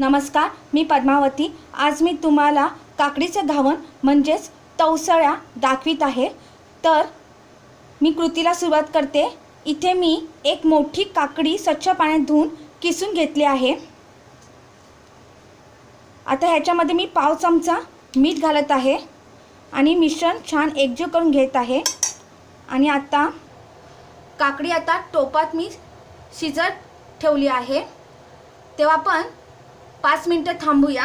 नमस्कार मी पद्मावती. आज मी तुम्हाला काकडीचं घावण म्हणजेच तवसळ्या दाखवित आहे. तर मी कृतीला सुरुवात करते. इथे मी एक मोठी काकडी स्वच्छ पाण्यात धुवून किसून घेतली आहे. आता ह्याच्यामध्ये मी पाव चमचा मीठ घालत आहे आणि मिश्रण छान एकजीव करून घेत आहे. आणि आता काकडी आता टोपात मी शिजत ठेवली आहे. तेव्हा पण पाच मिनटं थांबूया.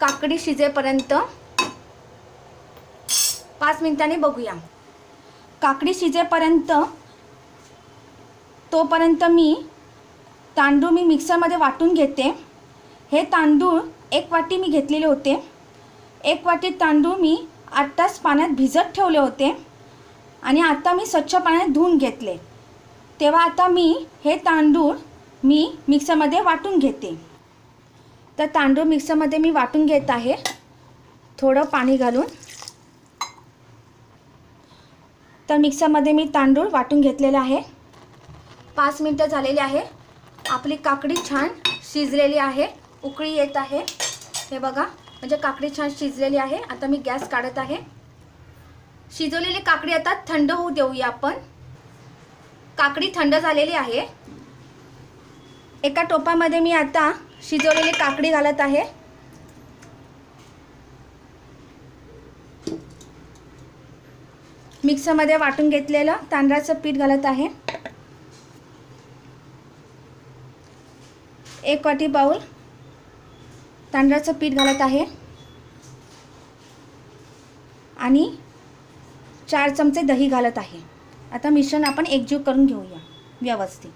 काकडी शिजेपर्यंत. पाच मिनिटांनी बघूया. काकडी शिजेपर्यंत तोपर्यंत मी तांदूळ मी मिक्सरमध्ये वाटून घेते. हे तांदूळ एक वाटी मी घेतलेले होते. एक वाटी तांदूळ मी आठ तास पाण्यात भिजत ठेवले होते. आणि आता मी स्वच्छ पाण्यात धुवून घेतले. तेव्हा आता मी हे तांदूळ मी मिक्सरमध्ये वाटून घेते. तर तांदूळ मिक्सरमध्ये मी वाटून घेत आहे. थोडं पाणी घालून. तर मिक्सरमध्ये मी तांदूळ वाटून घेतलेला आहे. पाच मिनटं झालेली आहे. आपली काकडी छान शिजलेली आहे. उकळी येत आहे. हे बघा म्हणजे काकडी छान शिजलेली आहे. आता मी गॅस काढत आहे. शिजवलेली काकडी आता थंड होऊ देऊया आपण. काकडी थंड झालेली आहे. एका टोपामध्ये मी आता शिजवलेली काकडी घालत आहे. मिक्सरमध्ये वाटून घेतलेलं तांदळाचं पीठ घालत आहे. एक वाटी बाऊल तांदळाचं पीठ घालत आहे. आणि चार चमचे दही घालत आहे. आता मिश्रण आपण एकजीव करून घेऊया व्यवस्थित.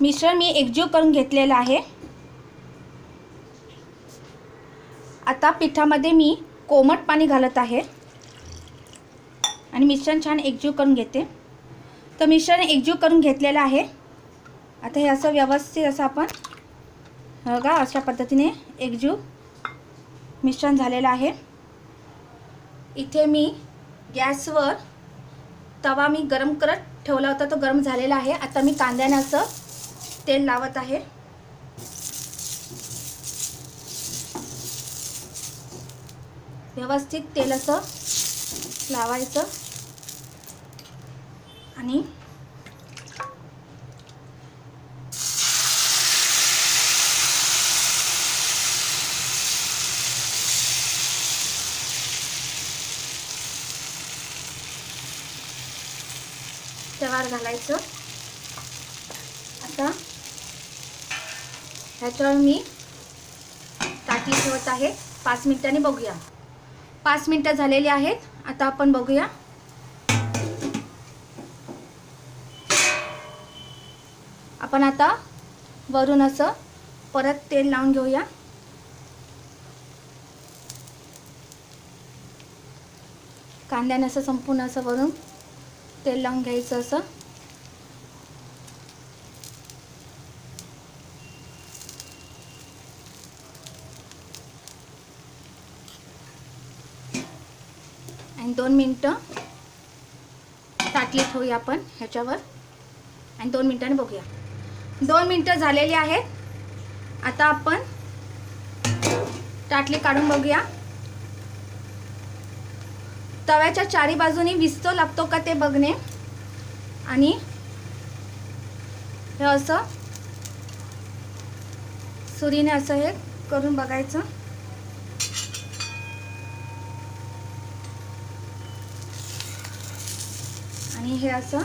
मिश्रण मी एकजीव करून घेतलेलं आहे. आता पिठामध्ये मी कोमट पाणी घालत आहे. आणि मिश्रण छान एकजीव करून घेते. तर मिश्रण एकजीव करून घेतलेलं आहे. आता हे असं व्यवस्थित असं आपण बघा अशा पद्धतीने एकजीव मिश्रण झालेलं आहे. इथे मी गॅसवर तवा मी गरम करत ठेवला होता तो गरम झालेला आहे. आता मी कांद्यानं असं तेल लावत आहे. व्यवस्थित तेल असं लावायचं. आणि तवार घालायचं. आता ह्याच्यावर मी ताटी ठेवत आहे. पाच मिनिटांनी बघूया. पाच मिनटं झालेली आहेत. आता आपण बघूया. आपण आता वरून असं परत तेल लावून घेऊया. कांद्याने असं संपूर्ण असं वरून तेल लावून घ्यायचं असं. आणि दोन मिनटं ताटली ठेवूया आपण ह्याच्यावर. आणि दोन मिनटांनी बघूया. दोन मिनटं झालेली आहेत. आता आपण ताटली काढून बघूया. तव्याच्या चारी बाजूनी विस्तो लागतो का ते बघणे? आणि हे असं सुरीने असं हे करून बघायचं. आणि हे असं.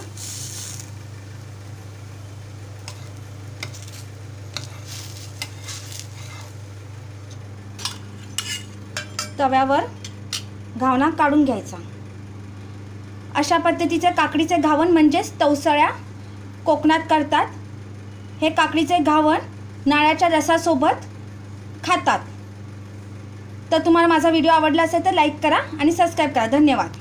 तव्यावर घावणा काढून घ्यायचा. अशा पद्धतीचे काकडीचे घावण म्हणजेच तवसळ्या कोकणात करतात. हे काकडीचे घावण नाळ्याच्या रसासोबत खातात. तर तुम्हाला माझा व्हिडिओ आवडला असेल तर लाईक करा आणि सबस्क्राईब करा. धन्यवाद.